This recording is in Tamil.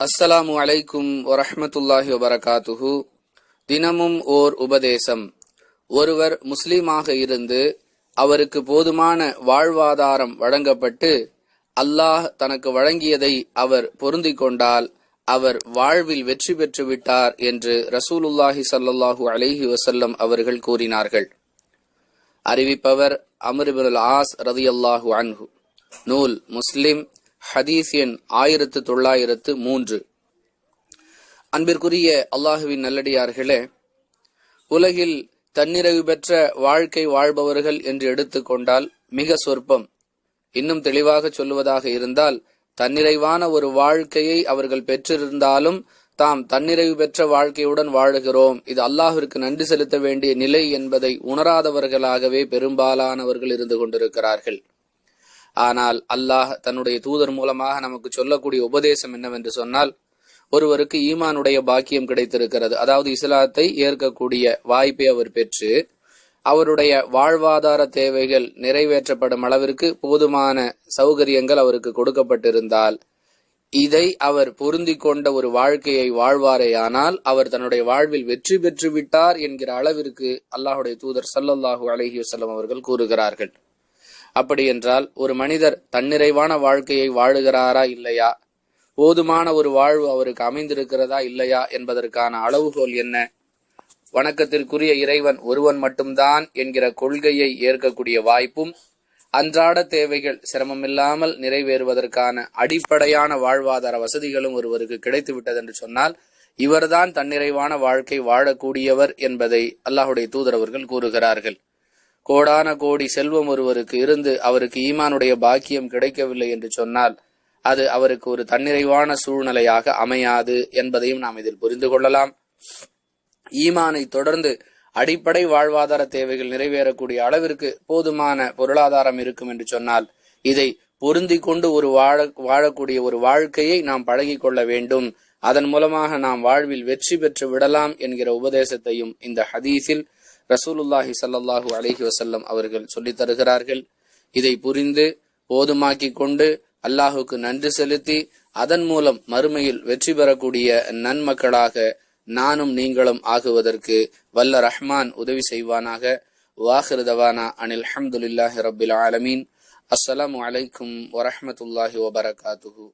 அஸ்ஸலாமு அலைக்கும் வரஹமத்துல்லாஹி வபரகாத்துஹு. தினமும் ஓர் உபதேசம். ஒருவர் முஸ்லீமாக இருந்து அவருக்கு போதுமான வாழ்வாதாரம் வழங்கப்பட்டு அல்லாஹ் தனக்கு வழங்கியதை அவர் பொருந்திக் கொண்டால் அவர் வாழ்வில் வெற்றி பெற்று விட்டார் என்று ரசூலுல்லாஹி சல்லாஹூ அலிஹி வசல்லம் அவர்கள் கூறினார்கள். அறிவிப்பவர் அமருபின் ஆஸ் ரதியல்லாஹு அன்ஹு. நூல் முஸ்லிம் ஹதீஸ் எண் ஆயிரத்து தொள்ளாயிரத்து மூன்று. அன்பிற்குரிய அல்லாஹுவின் நல்லடியார்களே உலகில் தன்னிறைவு பெற்ற வாழ்க்கை வாழ்பவர்கள் என்று எடுத்துக்கொண்டால் மிக சொற்பம். இன்னும் தெளிவாக சொல்லுவதாக இருந்தால் தன்னிறைவான ஒரு வாழ்க்கையை அவர்கள் பெற்றிருந்தாலும் தாம் தன்னிறைவு பெற்ற வாழ்க்கையுடன் வாழுகிறோம். இது அல்லாஹிற்கு நன்றி செலுத்த வேண்டிய நிலை என்பதை உணராதவர்களாகவே பெரும்பாலானவர்கள் இருந்து கொண்டிருக்கிறார்கள். ஆனால் அல்லாஹ் தன்னுடைய தூதர் மூலமாக நமக்கு சொல்லக்கூடிய உபதேசம் என்னவென்று சொன்னால் ஒருவருக்கு ஈமானுடைய பாக்கியம் கிடைத்திருக்கிறது. அதாவது இஸ்லாத்தை ஏற்கக்கூடிய வாய்ப்பை அவர் பெற்று அவருடைய வாழ்வாதார தேவைகள் நிறைவேற்றப்படும் அளவிற்கு போதுமான சௌகரியங்கள் அவருக்கு கொடுக்கப்பட்டிருந்தால் இதை அவர் பொருந்தி கொண்ட ஒரு வாழ்க்கையை வாழ்வாரேயானால் அவர் தன்னுடைய வாழ்வில் வெற்றி பெற்று விட்டார் என்கிற அளவிற்கு அல்லாஹுடைய தூதர் சல்லல்லாஹு அலஹி வசல்லம் அவர்கள் கூறுகிறார்கள். அப்படி என்றால் ஒரு மனிதர் தன்னிறைவான வாழ்க்கையை வாழுகிறாரா இல்லையா? போதுமான ஒரு வாழ்வு அவருக்கு அமைந்திருக்கிறதா இல்லையா என்பதற்கான அளவுகோல் என்ன? வணக்கத்திற்குரிய இறைவன் ஒருவன் மட்டும்தான் என்கிற கொள்கையை ஏற்கக்கூடிய வாய்ப்பும் அன்றாட தேவைகள் சிரமமில்லாமல் நிறைவேறுவதற்கான அடிப்படையான வாழ்வாதார வசதிகளும் ஒருவருக்கு கிடைத்து விட்டது என்று சொன்னால் இவர்தான் தன்னிறைவான வாழ்க்கை வாழக்கூடியவர் என்பதை அல்லாஹுடைய தூதரவர்கள் கூறுகிறார்கள். கோடான கோடி செல்வம் ஒருவருக்கு இருந்து அவருக்கு ஈமானுடைய பாக்கியம் கிடைக்கவில்லை என்று சொன்னால் அது அவருக்கு ஒரு தன்னிறைவான சூழ்நிலையாக அமையாது என்பதையும் நாம் இதில் புரிந்து கொள்ளலாம். ஈமானை தொடர்ந்து அடிப்படை வாழ்வாதார தேவைகள் நிறைவேறக்கூடிய அளவிற்கு போதுமான பொருளாதாரம் இருக்கும் என்று சொன்னால் இதை பொருந்தி கொண்டு ஒரு வாழ வாழக்கூடிய ஒரு வாழ்க்கையை நாம் பழகி கொள்ள வேண்டும். அதன் மூலமாக நாம் வாழ்வில் வெற்றி பெற்று விடலாம் என்கிற உபதேசத்தையும் இந்த ஹதீஸில் ரசூலுல்லாஹி சல்லாஹூ அலஹி வசல்லம் அவர்கள் சொல்லித் தருகிறார்கள். இதை புரிந்து போதுமாக்கி கொண்டு அல்லாஹுக்கு நன்றி செலுத்தி அதன் மூலம் மறுமையில் வெற்றி பெறக்கூடிய நன்மக்களாக நானும் நீங்களும் ஆகுவதற்கு வல்ல ரஹ்மான் உதவி செய்வானாக. வாஹிருதவானா அனில் அஹமதுல்லாஹி ரபில் ஆலமீன். அஸ்ஸலாம் அலைக்கும் வரமத்துல்லாஹி வபரகாத்துஹூ.